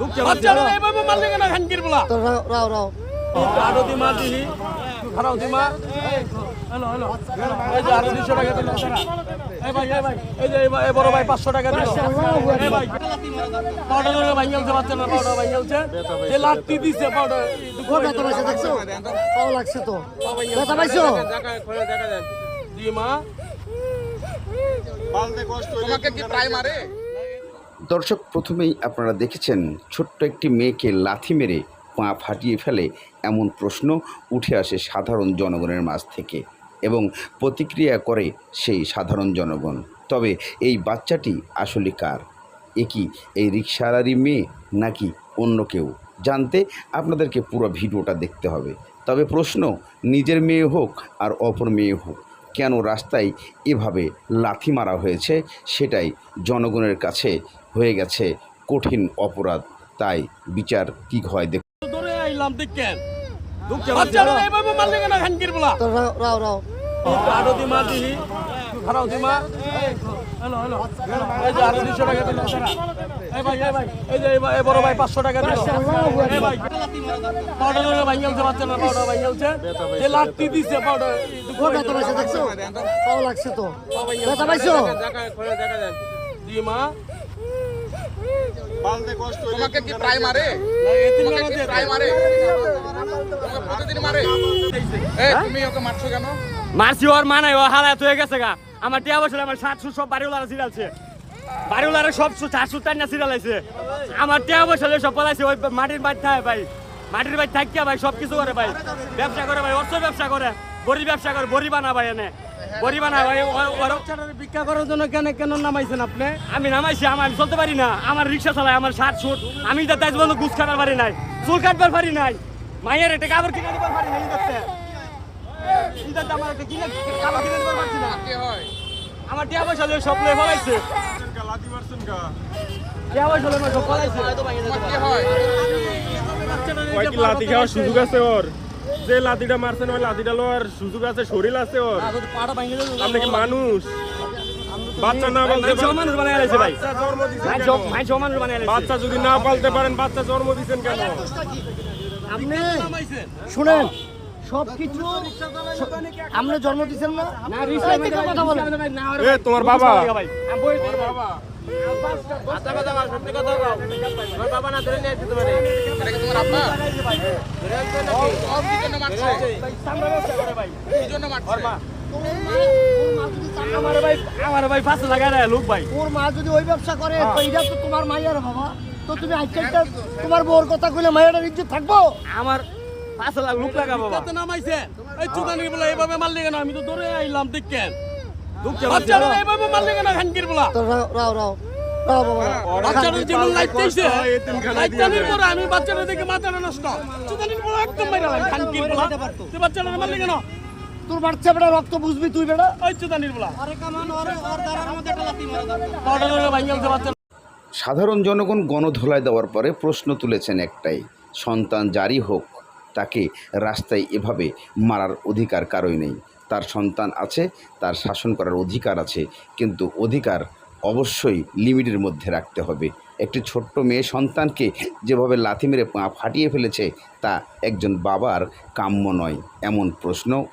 বাচ্চারা এইভাবে মারলে কেন খানকির বলা? রাও রাও রাও। আরও দি মা দিহি। খারাও দি মা। Hello hello. এই যে আরও দুশো টাকা দিল এই ভাই এই ভাই এই যে এই বড় ভাই পাঁচশো টাকা দিল। এই ভাই পাউডার করে ভাই গেলছে বাচ্চা না পাউডার ভাই গেলছে যে লাত্তি দিছে পাউডার দেখছ? পাও লাগছে তো। ব্যথা পাইছো? দি মা। তোমাকে কি প্রায় মারে দর্শক, প্রথমেই আপনারা দেখেছেন, ছোট্ট একটি মেয়েকে লাথি মেরে পা ফাটিয়ে ফেলে এমন প্রশ্ন উঠে আসে সাধারণ জনগণের মাঝ থেকে এবং প্রতিক্রিয়া করে সেই সাধারণ জনগণ। তবে এই বাচ্চাটি আসলে কার? এ কি এই রিক্সাওয়ালারই মেয়ে নাকি অন্য কেউ? জানতে আপনাদেরকে পুরো ভিডিওটা দেখতে হবে। তবে প্রশ্ন নিজের মেয়ে হোক আর অপর মেয়ে হোক কেন রাস্তায় এভাবে লাথি মারা হয়েছে সেটাই জনগণের কাছে হয়ে গেছে কঠিন অপরাধ। তাই বিচার কি হয় দেখ রাও রাও তোমাকে কি প্রায় মারে? প্রায় মারে? প্রতিদিন মারে? মারছো কেন? মারছি ওর মা নাই ও হালাত হয়ে গেছে গা। আমার টিয়া বছর আমার সাত সব বাড়িওয়ালা সিরিয়ালছে বাড়িওয়ালা সব চার সুতার না সিরিয়াল আছে আমার টিয়া বছর সব পলাইছে ওই মাটির বাড়ি থাকে ভাই। মাটির বাড়ি থাকিয়া ভাই সব কিছু করে ভাই। ব্যবসা করে ভাই অর্থ ব্যবসা করে। বড়ি ব্যবসা করে বড়ি বানা ভাই এনে। বড়ি বানা ভাই ভিক্ষা করার জন্য কেন কেন নামাইছেন আপনি? আমি নামাইছি আমার আমি চলতে পারি না। আমার রিক্সা চালাই আমার সাত সুট আমি তো তাই বন্ধু গুছ কাটার পারি নাই। চুল কাটবার পারি নাই। মায়ের একটা কাপড় কিনে দিবার পারি নাই ইদাতে ইদাতে আমার একটা কিনে কাপড় কিনে দিবার পারছি না। কে হয়? আমার টিয়া পয়সা দিয়ে সব লয়ে ফলাইছে। টিয়া পয়সা লয়ে সব ফলাইছে। তোমার কে হয়? ওই কি লাথি খাওয়ার সুযোগ আছে ওর? যে লাথিটা মারছেন ওই লাথিটা লোয়ার সুযোগ আছে শরীর আছে ওর? আপনি কি মানুষ? বাচ্চা না মানুষ আলাইছে ভাই। বাচ্চা জন্ম মানুষ আলাইছে। যদি না পালতে পারেন বাচ্চা জন্ম দিছেন কেন? আপনি শুনেন। সব কিছু আপনি জন্ম দিচ্ছেন না? কথা বলেন তোমার বাবা ভাই আমি বই এটা কি তোমার আব্বা ও ও কি জন্য মারছে কি জন্য মারছে আমার ভাই আমার ভাই পাঁচ লাগাই দেয় লোক ভাই ওর মা যদি ওই ব্যবসা করে এটা তো তোমার মাইয়ার বাবা। তো তুমি আজকালটা তোমার বউর কথা কইলে মায়ের ইজ্জত থাকব? আমার পাঁচ লাখ লোক লাগা বাবা কত নামাইছেন এই বলে এইভাবে মারলে কেন আমি তো ধরে আইলাম দেখেন। এইভাবে মারলে কেন খানকির বলা। রাও রাও আমি বাচ্চারা দেখে মাথাটা নষ্ট। একদম মাইরালাম খানকির বলা। তুই বাচ্চারা কেন তোর বাচ্চা বেটা রক্ত বুঝবি তুই বেটা ওই চুদানির বলা। পাউডার করে ভাই গেলছে বাচ্চা সাধারণ জনগণ গণধোলায় দেওয়ার পরে প্রশ্ন তুলেছেন একটাই সন্তান জারি হোক তাকে রাস্তায় এভাবে মারার অধিকার কারোই নেই। তার সন্তান আছে, তার শাসন করার অধিকার আছে, কিন্তু অধিকার অবশ্যই লিমিটের মধ্যে রাখতে হবে। একটি ছোট্ট মেয়ে সন্তানকে যেভাবে লাথি মেরে ফাটিয়ে ফেলেছে, তা একজন বাবার কাম্য নয়, এমন প্রশ্ন